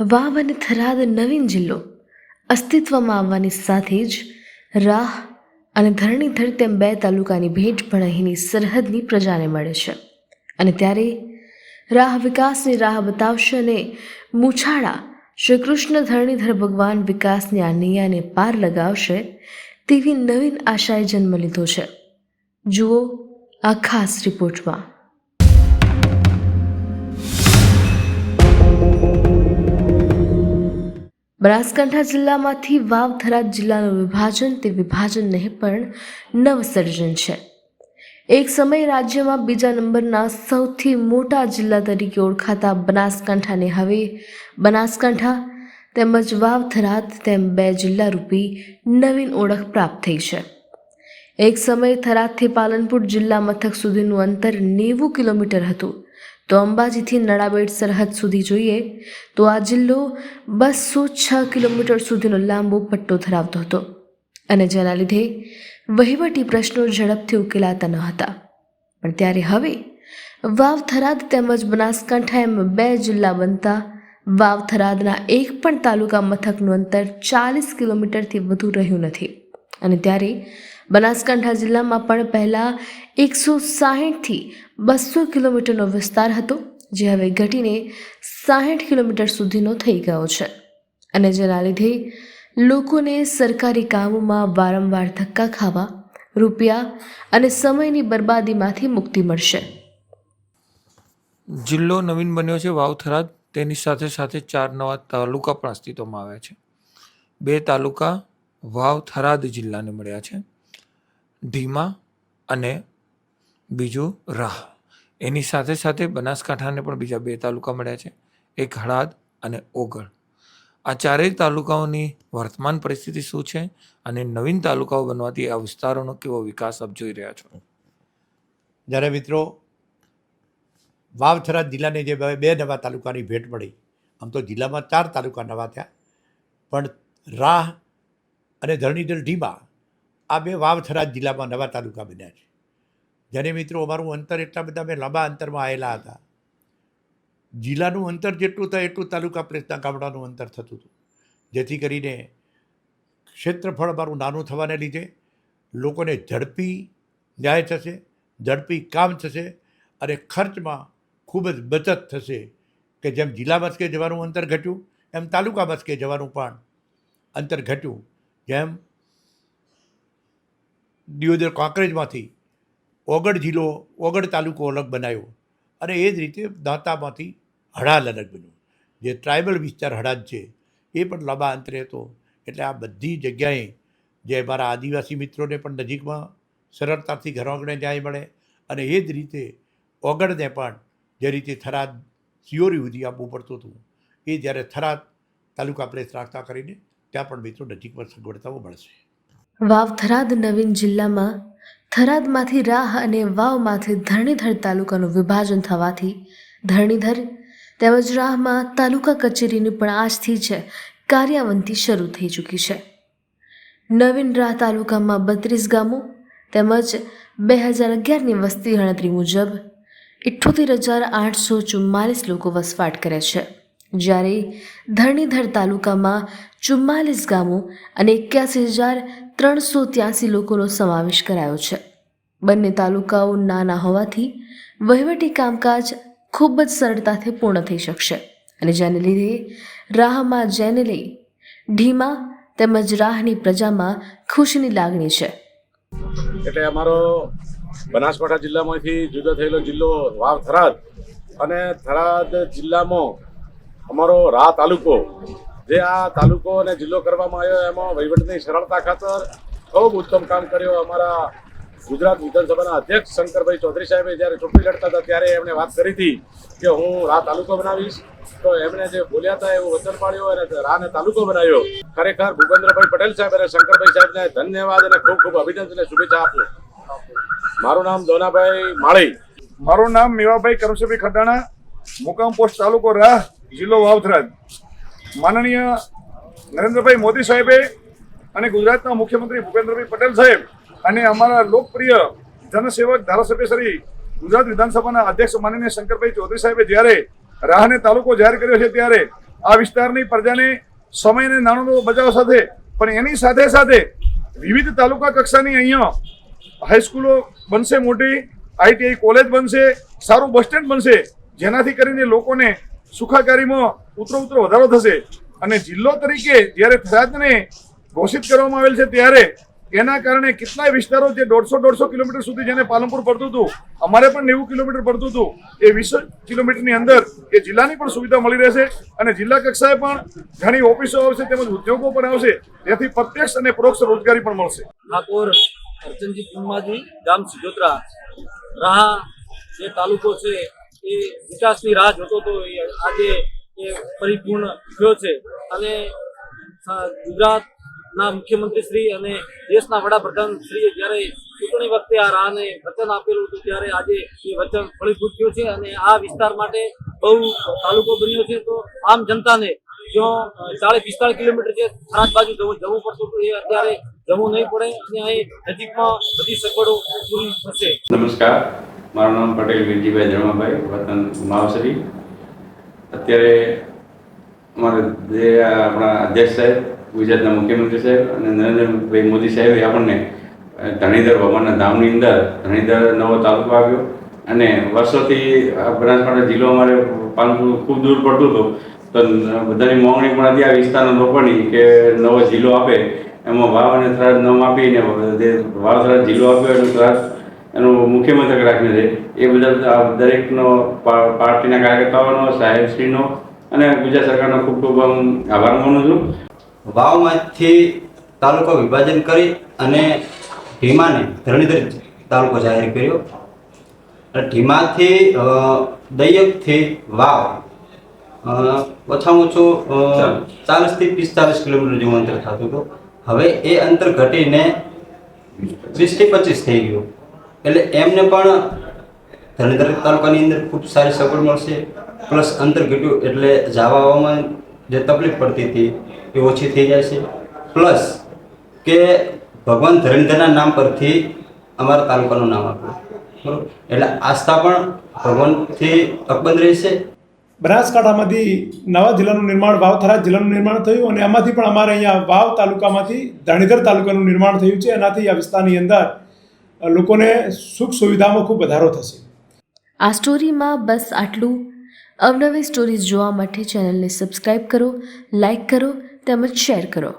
વાવ અને થરાદ નવીન જિલ્લો. અસ્તિત્વમાં આવવાની સાથે જ રાહ અને ધરણીધર તેમ બે તાલુકાની ભેટ પણ અહીંની સરહદની પ્રજાને મળે છે. અને ત્યારે રાહ વિકાસની રાહ બતાવશે અને મૂછાળા શ્રી કૃષ્ણ ધરણીધર ભગવાન વિકાસની આ નૈયાને પાર લગાવશે તેવી નવીન આશાએ જન્મ લીધો છે. જુઓ આ ખાસ રિપોર્ટમાં. બનાસકાંઠા જિલ્લામાંથી વાવ થરાદ જિલ્લાનું વિભાજન તે વિભાજન નહીં, પણ નવસર્જન છે. એક સમય રાજ્યમાં બીજા નંબરના સૌથી મોટા જિલ્લા તરીકે ઓળખાતા બનાસકાંઠાને હવે બનાસકાંઠા તેમજ વાવ થરાદ તેમ બે જિલ્લા રૂપી નવીન ઓળખ પ્રાપ્ત થઈ છે. એક સમયે થરાદથી પાલનપુર જિલ્લા મથક સુધીનું અંતર નેવું કિલોમીટર હતું. તો અંબાજીથી નડાબેટ સરહદ સુધી જોઈએ તો આ જિલ્લો બસો છ કિલોમીટર સુધીનો લાંબો પટ્ટો ધરાવતો હતો અને જેના લીધે વહીવટી પ્રશ્નો ઝડપથી ઉકેલાતા ન હતા. પણ ત્યારે હવે વાવ થરાદ તેમજ બનાસકાંઠા એમ બે જિલ્લા બનતા વાવ થરાદના એક પણ તાલુકા મથકનું અંતર ચાલીસ કિલોમીટરથી વધુ રહ્યું નથી. અને ત્યારે બનાસકાંઠા જિલ્લામાં પણ પહેલાં એકસો સાહીઠથી બસો કિલોમીટરનો વિસ્તાર હતો, જે હવે ઘટીને સાહીઠ કિલોમીટર સુધીનો થઈ ગયો છે. અને જેના લીધે લોકોને સરકારી કામોમાં વારંવાર ધક્કા ખાવા, રૂપિયા અને સમયની બરબાદીમાંથી મુક્તિ મળશે. જિલ્લો નવીન બન્યો છે વાવથરાદ. તેની સાથે સાથે ચાર નવા તાલુકા પણ અસ્તિત્વમાં આવ્યા છે. બે તાલુકા વાવ થરાદ જિલ્લાને મળ્યા છે. ઢીમા અને બીજું રાહ. એની સાથે સાથે બનાસકાંઠાને પણ બીજા બે તાલુકા મળ્યા છે. એક હળાદ અને ઓગળ. આ ચારેય તાલુકાઓની વર્તમાન પરિસ્થિતિ શું છે અને નવીન તાલુકાઓ બનવાથી આ વિસ્તારોનો કેવો વિકાસ આપ જોઈ રહ્યા છો? જ્યારે મિત્રો, વાવથરા જિલ્લાને જે બે નવા તાલુકાની ભેટ મળી, આમ તો જિલ્લામાં ચાર તાલુકા નવા થયા. પણ રાહ અને ધરણીધર ઢીમા આ બે વાવથરા જિલ્લામાં નવા તાલુકા બન્યા છે. જેને મિત્રો અમારું અંતર એટલા બધા અમે લાંબા અંતરમાં આવેલા હતા. જિલ્લાનું અંતર જેટલું થાય એટલું તાલુકા પ્રેસના ગામડાનું અંતર થતું હતું. જેથી કરીને ક્ષેત્રફળ અમારું નાનું થવાને લીધે લોકોને ઝડપી ન્યાય થશે, ઝડપી કામ થશે અને ખર્ચમાં ખૂબ જ બચત થશે કે જેમ જિલ્લા મથકે જવાનું અંતર ઘટ્યું, એમ તાલુકા મથકે જવાનું પણ અંતર ઘટ્યું. જેમ દિયોદર કાંકરેજમાંથી ઓગળ જિલ્લો, ઓગળ તાલુકો અલગ બનાવ્યો. અને એ જ રીતે દાંતામાંથી હડાલ અલગ બન્યું. જે ટ્રાઇબલ વિસ્તાર હડાદ છે, એ પણ લાંબા અંતરે હતો. એટલે આ બધી જગ્યાએ જે મારા આદિવાસી મિત્રોને પણ નજીકમાં સરળતાથી ઘર આંગણે ન્યાય મળે. અને એ જ રીતે ઓગળને પણ જે રીતે થરાદ સિયોરી સુધી આપવું પડતું હતું, એ જ્યારે થરાદ તાલુકા પ્લેસ રાખતા કરીને ત્યાં પણ મિત્રો નજીકમાં સગવડતાઓ મળશે. વાવ થરાદ નવીન જિલ્લામાં થરાદમાંથી રાહ અને વાવમાંથી ધરણીધર તાલુકાનું વિભાજન થવાથી ધરણીધર તેમજ રાહમાં તાલુકા કચેરીની પણ આજથી જ કાર્યવંતી શરૂ થઈ ચૂકી છે. નવીન રાહ તાલુકામાં બત્રીસ ગામો તેમજ બે હજાર અગિયારની વસ્તી ગણતરી મુજબ ઇઠ્ઠોતેર હજાર આઠસો ચુમ્માલીસ લોકો વસવાટ કરે છે. જ્યારે ધરણીધર તાલુકામાં ચુમ્માલીસ ગામો અને એક્યાસી હજાર ત્રણસો ત્યાસી લોકોનો સમાવેશ કરાયો છે. બંને તાલુકાઓ નાના હોવાથી વહીવટી કામકાજ ખૂબ જ સરળતાથી પૂર્ણ થઈ શકશે અને જેને લીધે રાહમાં જેને લઈ ઢીમા તેમજ રાહની પ્રજામાં ખુશીની લાગણી છે. એટલે અમારો બનાસકાંઠા જિલ્લામાંથી જુદો થયેલો જિલ્લો વાવ થરાદ અને થરાદ જિલ્લામાં અમારો રા તાલુકો, જે આ તાલુકો અને જિલ્લો કરવામાં આવ્યો, એમાં વહીવટની સરળતા ખાતર ખૂબ ઉત્તમ કામ કર્યો. અમારા ગુજરાત વિધાનસભાના અધ્યક્ષ શંકરભાઈ ચૌધરી સાહેબે જ્યારે ચૂંટણી લડતા હતા, ત્યારે એમણે વાત કરી હતી કે હું રા તાલુકો બનાવીશ. તો એમણે જે બોલ્યા હતા, એવું વચન પાડ્યું અને રાને તાલુકો બનાવ્યો. ખરેખર ભૂપેન્દ્રભાઈ પટેલ સાહેબ અને શંકરભાઈ સાહેબને ધન્યવાદ અને ખૂબ ખૂબ અભિનંદન અને શુભેચ્છા આપું. મારું નામ દોનાભાઈ માળી. મારું નામ મેવાભાઈ કરમશભાઈ ખડાણા, મુકામ પોસ્ટ તાલુકો રાહ જિલ્લો વાવથરાજ. માનનીય નરેન્દ્રભાઈ મોદી સાહેબે અને ગુજરાતના મુખ્યમંત્રી ભૂપેન્દ્રભાઈ પટેલ સાહેબ અને અમારા લોકપ્રિય જનસેવક ધારાસભ્ય શ્રી ગુજરાત વિધાનસભાના અધ્યક્ષ માનનીય શંકરભાઈ ચૌધરી સાહેબે જ્યારે રાહને તાલુકો જાહેર કર્યો છે ત્યારે આ વિસ્તારની પ્રજાને સમય અને નાણાંનો બચાવ સાથે પણ એની સાથે સાથે વિવિધ તાલુકા કક્ષાની અહીંયા હાઈસ્કૂલો બનશે મોટી આઈટીઆઈ કોલેજ બનશે, સારું બસ સ્ટેન્ડ બનશે, જેનાથી કરીને લોકોને સુખાકારીમાં ઉતરો ઉતરો વધારો થશે. અને જિલ્લો તરીકે જ્યારે થરાદને ઘોષિત કરવામાં આવેલ છે ત્યારે એના કારણે કેટલાય વિસ્તારો જે દોઢસો દોઢસો કિલોમીટર સુધી જેને પાલનપુર પડતું હતું, અમારે પણ નેવું કિલોમીટર પડતું હતું, એ વીસ કિલોમીટરની અંદર એ જિલ્લાની પણ સુવિધા મળી રહેશે. અને જિલ્લા કક્ષાએ પણ ઘણી ઓફિસો આવશે તેમજ ઉદ્યોગો પણ આવશે, જેથી પ્રત્યક્ષ અને પરોક્ષ રોજગારી પણ મળશે. ઠાકોર અર્ચનજી કુમાજી ગામ સિજોત્રા, રાહા જે તાલુકો છે એ વિકાસની રાહ જોતો હતો એ આજે એ પરિપૂર્ણ થયો છે. અને ગુજરાતના મુખ્યમંત્રી શ્રી અને દેશના વડાપ્રધાન શ્રીએ જ્યારે ચૂંટણી વખતે આ રાહને વચન આપેલું હતું, ત્યારે આજે એ વચન ફળીભૂત થયું છે અને આ વિસ્તાર માટે બહુ તાલુકો બન્યો છે. તો આમ જનતાને જો ચાલીસ પિસ્તાળીસ કિલોમીટર છે થરાદ બાજુ જવું જવું પડતું હતું, એ અત્યારે જવું નહીં પડે અને અહીં નજીકમાં બધી સગવડો પૂરી થશે. નમસ્કાર. મારું નામ પટેલ વિરજીભાઈ ધર્માભાઈ, વતન માવસરી. અત્યારે અમારે જે આપણા અધ્યક્ષ સાહેબ, ગુજરાતના મુખ્યમંત્રી સાહેબ અને નરેન્દ્રભાઈ મોદી સાહેબે આપણને ધણીધર ભગવાનના ધામની અંદર ધણીધર નવો તાલુકો આવ્યો અને વર્ષોથી બનાસકાંઠા જિલ્લો અમારે પાલનપુર ખૂબ દૂર પડતું હતું. તો બધાની માંગણી પણ હતી, આ વિસ્તારના લોકોની કે નવો જિલ્લો આપે. એમાં વાવ અને થરાદ નામ આપીને વાવ થરાદ જિલ્લો આપ્યો અને થરાદ એનું મુખ્ય મથક રાખ્યું છે. એ બધા દરેકનો પાર્ટીના કાર્યકર્તાઓનો સાહેબશ્રીનો અને ગુજરાત સરકારનો ખૂબ ખૂબ આભાર માનું છું. વાવમાંથી તાલુકો વિભાજન કરી અને ઢીમાને ધરણીધર તાલુકો જાહેર કર્યો. ઢીમાથી દૈયકથી વાવ ઓછામાં ઓછું ચાલીસથી પિસ્તાલીસ કિલોમીટર જેવું અંતર થતું હતું. હવે એ અંતર ઘટીને વીસથી પચીસ થઈ ગયું. એટલે એમને પણ ધરણીધર તાલુકાની અંદર ખૂબ સારી સગવડ મળશે. પ્લસ અંતર ઘટ્યું એટલે જવા આવવામાં જે તકલીફ પડતી હતી એ ઓછી થઈ જાય છે. પ્લસ કે ભગવાન ધરણીધરના નામ પરથી અમારા તાલુકાનું નામ આપ્યું. બરોબર? એટલે આસ્થા પણ ભગવાનથી અકબંધ રહેશે. બનાસકાંઠામાંથી નવા જિલ્લાનું નિર્માણ, વાવથરા જિલ્લાનું નિર્માણ થયું અને એમાંથી પણ અમારે અહીંયા વાવ તાલુકામાંથી ધણીધર તાલુકાનું નિર્માણ થયું છે. એનાથી આ વિસ્તારની અંદર લોકોને સુખ સુવિધામાં ખૂબ વધારો થશે. આ સ્ટોરીમાં બસ આટલું. અવનવી સ્ટોરીઝ જોવા માટે ચેનલને સબસ્ક્રાઈબ કરો લાઈક કરો, તેમજ શેર કરો.